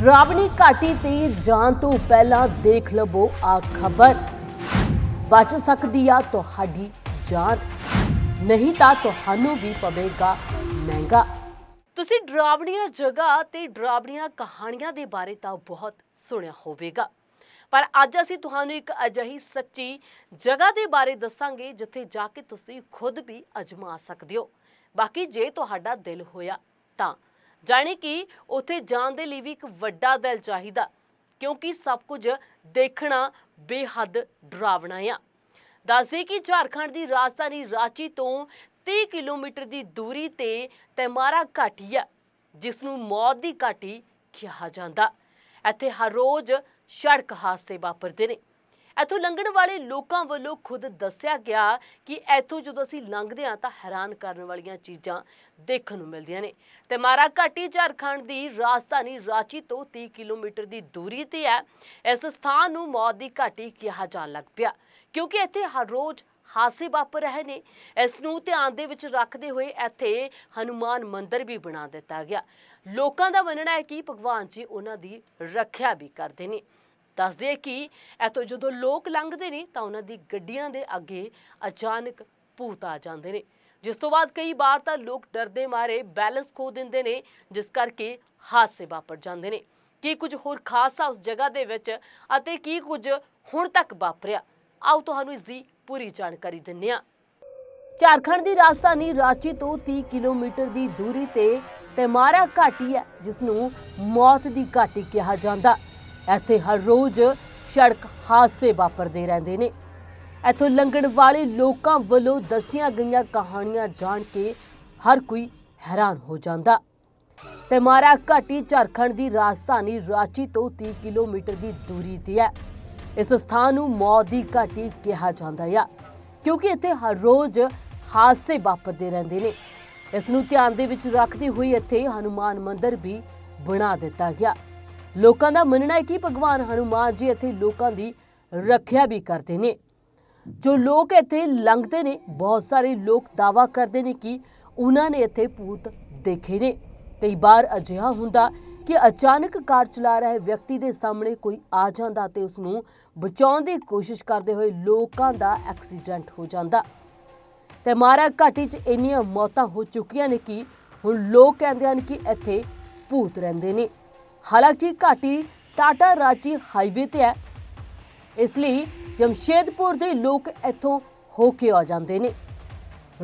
ਡਰਾਵਣੀ ਘਾਟੀ ਤੇ ਜਾਣ ਤੋਂ ਪਹਿਲਾਂ ਦੇਖ ਲਵੋ ਆ ਖਬਰ। ਬਚ ਸਕਦੀ ਆ ਤੁਹਾਡੀ ਜਾਨ, ਨਹੀਂ ਤਾਂ ਤੁਹਾਨੂੰ ਵੀ ਪਵੇਗਾ ਮਹਿੰਗਾ। ਤੁਸੀਂ ਡਰਾਵਣੀਆਂ ਜਗ੍ਹਾ ਤੇ ਡਰਾਵਣੀਆਂ ਕਹਾਣੀਆਂ ਦੇ ਬਾਰੇ ਤਾਂ ਬਹੁਤ ਸੁਣਿਆ ਹੋਵੇਗਾ। ਪਰ ਅੱਜ ਅਸੀਂ ਤੁਹਾਨੂੰ ਇੱਕ ਅਜਿਹੀ ਸੱਚੀ ਜਗ੍ਹਾ ਦੇ ਬਾਰੇ ਦੱਸਾਂਗੇ, ਜਿੱਥੇ ਜਾ ਕੇ ਤੁਸੀਂ ਖੁਦ ਵੀ ਅਜਮਾ ਸਕਦੇ ਹੋ। ਬਾਕੀ ਜੇ ਤੁਹਾਡਾ ਦਿਲ ਹੋਇਆ ਤਾਂ ਜਾਣੀ ਕਿ ਉੱਥੇ ਜਾਣ ਦੇ ਲਈ ਵੀ ਇੱਕ ਵੱਡਾ ਦਿਲ ਚਾਹੀਦਾ, ਕਿਉਂਕਿ ਸਭ ਕੁਝ ਦੇਖਣਾ ਬੇਹੱਦ ਡਰਾਵਣਾ ਆ। ਦੱਸਦੇ ਕਿ ਝਾਰਖੰਡ ਦੀ ਰਾਜਧਾਨੀ ਰਾਂਚੀ ਤੋਂ 30 ਕਿਲੋਮੀਟਰ ਦੀ ਦੂਰੀ ਤੇ ਤੈਮਾਰਾ ਘਾਟੀ ਹੈ ਜਿਸ ਨੂੰ ਮੌਤ ਦੀ ਘਾਟੀ ਕਿਹਾ ਜਾਂਦਾ। ਇੱਥੇ ਹਰ ਰੋਜ਼ ਸੜਕ ਹਾਦਸੇ ਵਾਪਰਦੇ ਨੇ। ਇੱਥੋਂ ਲੰਘਣ ਵਾਲੇ ਲੋਕਾਂ ਵੱਲੋਂ ਖੁਦ ਦੱਸਿਆ ਗਿਆ ਕਿ ਇੱਥੋਂ ਜਦੋਂ ਅਸੀਂ ਲੰਘਦੇ ਹਾਂ ਤਾਂ ਹੈਰਾਨ ਕਰਨ ਵਾਲੀਆਂ ਚੀਜ਼ਾਂ ਦੇਖਣ ਨੂੰ ਮਿਲਦੀਆਂ ਨੇ। ਤੇ ਮਾਰਾ ਘਾਟੀ ਝਾਰਖੰਡ ਦੀ ਰਾਜਧਾਨੀ ਰਾਂਚੀ ਤੋਂ 30 ਕਿਲੋਮੀਟਰ ਦੀ ਦੂਰੀ ਤੇ ਹੈ। ਇਸ ਸਥਾਨ ਨੂੰ ਮੌਤ ਦੀ ਘਾਟੀ ਕਿਹਾ ਜਾਣ ਲੱਗ ਪਿਆ, ਕਿਉਂਕਿ ਇੱਥੇ ਹਰ ਰੋਜ਼ ਹਾਦਸੇ ਵਾਪਰ ਰਹੇ ਨੇ। ਇਸ ਨੂੰ ਧਿਆਨ ਦੇ ਵਿੱਚ ਰੱਖਦੇ ਹੋਏ ਇੱਥੇ ਹਨੂਮਾਨ ਮੰਦਿਰ ਵੀ ਬਣਾ ਦਿੱਤਾ ਗਿਆ। ਲੋਕਾਂ ਦਾ ਮੰਨਣਾ ਹੈ ਕਿ ਭਗਵਾਨ ਜੀ ਉਹਨਾਂ ਦੀ ਰੱਖਿਆ ਵੀ ਕਰਦੇ ਨੇ। ਦੱਸਦੇ ਕਿ ਇੱਥੋਂ ਜਦੋਂ ਲੋਕ ਲੰਘਦੇ ਨੇ ਤਾਂ ਉਹਨਾਂ ਦੀ ਗੱਡੀਆਂ ਦੇ ਅੱਗੇ ਅਚਾਨਕ ਭੂਤ ਆ ਜਾਂਦੇ ਨੇ। ਜਿਸ ਤੋਂ ਬਾਅਦ ਕਈ ਵਾਰ ਤਾਂ ਲੋਕ ਡਰਦੇ ਮਾਰੇ ਬੈਲੈਂਸ ਖੋ ਦਿੰਦੇ ਨੇ, ਜਿਸ ਕਰਕੇ ਹਾਦਸੇ ਵਾਪਰ ਜਾਂਦੇ ਨੇ। ਕੀ ਕੁਝ ਹੋਰ ਖਾਸ ਆ ਉਸ ਜਗ੍ਹਾ ਦੇ ਵਿੱਚ ਅਤੇ ਕੀ ਕੁਝ ਹੁਣ ਤੱਕ ਵਾਪਰਿਆ? ਆਓ ਤੁਹਾਨੂੰ ਇਸ ਦੀ ਪੂਰੀ ਜਾਣਕਾਰੀ ਦਿੰਨੇ ਆ ਝਾਰਖੰਡ ਦੀ ਰਾਜਧਾਨੀ ਰਾਂਚੀ ਤੋਂ 30 ਕਿਲੋਮੀਟਰ ਦੀ ਦੂਰੀ ਤੇ ਤੈਮਾਰਾ ਘਾਟੀ ਹੈ, ਜਿਸ ਨੂੰ ਮੌਤ ਦੀ ਘਾਟੀ ਕਿਹਾ ਜਾਂਦਾ। ਇੱਥੇ ਹਰ ਰੋਜ਼ ਸੜਕ ਹਾਦਸੇ ਵਾਪਰਦੇ ਰਹਿੰਦੇ ਨੇ। ਇੱਥੋਂ ਲੰਘਣ ਵਾਲੇ ਲੋਕਾਂ ਵੱਲੋਂ ਦੱਸੀਆਂ ਗਈਆਂ ਕਹਾਣੀਆਂ ਜਾਣ ਕੇ ਹਰ ਕੋਈ ਹੈਰਾਨ ਹੋ ਜਾਂਦਾ। ਤੈਮਾਰਾ ਘਾਟੀ ਝਾਰਖੰਡ ਦੀ ਰਾਜਧਾਨੀ ਰਾਂਚੀ ਤੋਂ 30 ਕਿਲੋਮੀਟਰ ਦੀ ਦੂਰੀ ਤੇ ਹੈ। ਇਸ ਸਥਾਨ ਨੂੰ ਮੌਤ ਦੀ ਘਾਟੀ ਕਿਹਾ ਜਾਂਦਾ ਹੈ ਕਿਉਂਕਿ ਇੱਥੇ ਹਰ ਰੋਜ਼ ਹਾਦਸੇ ਵਾਪਰਦੇ ਰਹਿੰਦੇ ਨੇ। ਇਸ ਨੂੰ ਧਿਆਨ ਦੇ ਵਿੱਚ ਰੱਖਦੇ ਹੋਏ ਇੱਥੇ ਹਨੂਮਾਨ ਮੰਦਿਰ ਵੀ ਬਣਾ ਦਿੱਤਾ ਗਿਆ। ਲੋਕਾਂ ਦਾ ਮੰਨਣਾ ਹੈ ਕਿ ਭਗਵਾਨ ਹਨੂਮਾਨ ਜੀ ਇੱਥੇ ਲੋਕਾਂ ਦੀ ਰੱਖਿਆ ਵੀ ਕਰਦੇ ਨੇ। ਜੋ ਲੋਕ ਇੱਥੇ ਲੰਘਦੇ ਨੇ, ਬਹੁਤ ਸਾਰੇ ਲੋਕ ਦਾਵਾ ਕਰਦੇ ਨੇ ਕਿ ਉਹਨਾਂ ਨੇ ਇੱਥੇ ਭੂਤ ਦੇਖੇ ਨੇ। ਕਈ ਵਾਰ ਅਜਿਹਾ ਹੁੰਦਾ ਕਿ ਅਚਾਨਕ ਕਾਰ ਚਲਾ ਰਹੇ ਵਿਅਕਤੀ ਦੇ ਸਾਹਮਣੇ ਕੋਈ ਆ ਜਾਂਦਾ ਤੇ ਉਸ ਨੂੰ ਬਚਾਉਣ ਦੀ ਕੋਸ਼ਿਸ਼ ਕਰਦੇ ਹੋਏ ਲੋਕਾਂ ਦਾ ਐਕਸੀਡੈਂਟ ਹੋ ਜਾਂਦਾ। ਤੇ ਮਾਰਾ ਘਾਟੀ 'ਚ ਇੰਨੀਆਂ ਮੌਤਾਂ ਹੋ ਚੁੱਕੀਆਂ ਨੇ ਕਿ ਹੁਣ ਲੋਕ ਕਹਿੰਦੇ ਹਨ ਕਿ ਇੱਥੇ ਭੂਤ ਰਹਿੰਦੇ ਨੇ। ਹਾਲਾਂਕਿ ਘਾਟੀ ਟਾਟਾ ਰਾਜੀ ਹਾਈਵੇ ਤੇ ਹੈ। ਇਸ ਲਈ ਜਮਸ਼ੇਦਪੁਰ ਦੇ ਲੋਕ ਇੱਥੋਂ ਹੋ ਕੇ ਆ ਜਾਂਦੇ ਨੇ।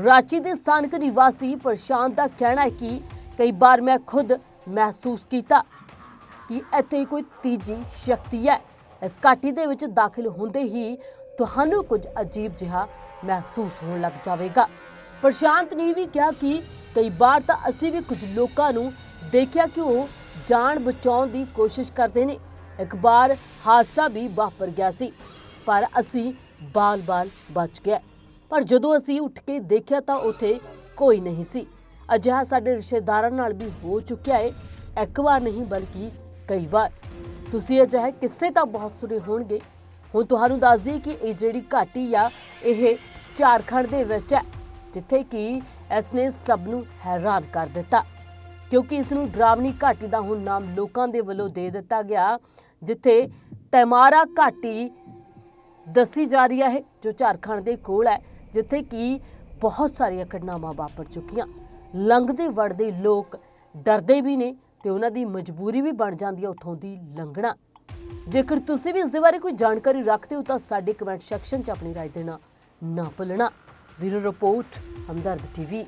ਰਾਂਚੀ ਦੇ ਸਥਾਨਕ ਨਿਵਾਸੀ ਪ੍ਰਸ਼ਾਂਤ ਦਾ ਕਹਿਣਾ ਹੈ ਕਿ ਕਈ ਵਾਰ ਮੈਂ ਖੁਦ ਮਹਿਸੂਸ ਕੀਤਾ ਕਿ ਇੱਥੇ ਕੋਈ ਤੀਜੀ ਸ਼ਕਤੀ ਹੈ। ਇਸ ਘਾਟੀ ਦੇ ਵਿੱਚ ਦਾਖਲ ਹੁੰਦੇ ਹੀ ਤੁਹਾਨੂੰ ਕੁਝ ਅਜੀਬ ਜਿਹਾ ਮਹਿਸੂਸ ਹੋਣ ਲੱਗ ਜਾਵੇਗਾ। ਪ੍ਰਸ਼ਾਂਤ ਨੇ ਵੀ ਕਿਹਾ ਕਿ ਕਈ ਵਾਰ ਤਾਂ ਅਸੀਂ ਵੀ ਕੁਝ ਲੋਕਾਂ ਨੂੰ ਦੇਖਿਆ ਕਿ ਉਹ ਜਾਨ ਬਚਾਉਣ ਦੀ ਕੋਸ਼ਿਸ਼ ਕਰਦੇ ਨੇ। ਇੱਕ ਵਾਰ ਹਾਦਸਾ ਵੀ ਵਾਪਰ ਗਿਆ ਸੀ, ਪਰ ਅਸੀਂ ਬਾਲ-ਬਾਲ ਬਚ ਗਏ। ਪਰ ਜਦੋਂ ਅਸੀਂ ਉੱਠ ਕੇ ਦੇਖਿਆ ਤਾਂ ਉੱਥੇ ਕੋਈ ਨਹੀਂ ਸੀ। ਅਜਿਹਾ ਸਾਡੇ ਰਿਸ਼ਤੇਦਾਰਾਂ ਨਾਲ ਵੀ ਹੋ ਚੁੱਕਿਆ ਏ। ਇੱਕ ਵਾਰ ਨਹੀਂ, ਬਲਕਿ ਕਈ ਵਾਰ। ਤੁਸੀਂ ਅਜਿਹੇ ਕਿੱਸੇ ਤਾਂ ਬਹੁਤ ਸੁਣੇ ਹੋਣਗੇ। ਹੁਣ ਤੁਹਾਨੂੰ ਦੱਸ ਦਈਏ ਕਿ ਇਹ ਜਿਹੜੀ ਘਾਟੀ ਆ, ਇਹ ਝਾਰਖੰਡ ਦੇ ਵਿੱਚ ਹੈ, ਜਿੱਥੇ ਕਿ ਇਸ ਨੇ ਸਭ ਨੂੰ ਹੈਰਾਨ ਕਰ ਦਿੱਤਾ। ਕਿਉਂਕਿ ਇਸ ਨੂੰ ਡਰਾਵਣੀ ਘਾਟੀ ਦਾ ਹੁਣ ਨਾਮ ਲੋਕਾਂ ਦੇ ਵੱਲੋਂ ਦੇ ਦਿੱਤਾ ਗਿਆ ਜਿੱਥੇ ਤੈਮਾਰਾ ਘਾਟੀ ਦੱਸੀ ਜਾ ਰਹੀ ਹੈ ਜੋ ਝਾਰਖੰਡ ਦੇ ਕੋਲ ਹੈ ਜਿੱਥੇ ਕਿ ਬਹੁਤ ਸਾਰੀਆਂ ਘਟਨਾਵਾਂ ਵਾਪਰ ਚੁੱਕੀਆਂ ਲੰਘਦੇ ਵੜਦੇ ਲੋਕ ਡਰਦੇ ਵੀ ਨੇ ਤੇ ਉਹਨਾਂ ਦੀ ਮਜਬੂਰੀ ਵੀ ਬਣ ਜਾਂਦੀ ਹੈ ਉੱਥੋਂ ਦੀ ਲੰਘਣਾ ਜੇਕਰ ਤੁਸੀਂ ਵੀ ਇਸ ਦੇ ਬਾਰੇ ਕੋਈ ਜਾਣਕਾਰੀ ਰੱਖਦੇ ਹੋ ਤਾਂ ਸਾਡੇ ਕਮੈਂਟ ਸੈਕਸ਼ਨ 'ਚ ਆਪਣੀ رائے ਦੇਣਾ ਨਾ ਭੁੱਲਣਾ ਵੀਰੋ ਰਿਪੋਰਟ ਹਮਦਰਦ ਟੀਵੀ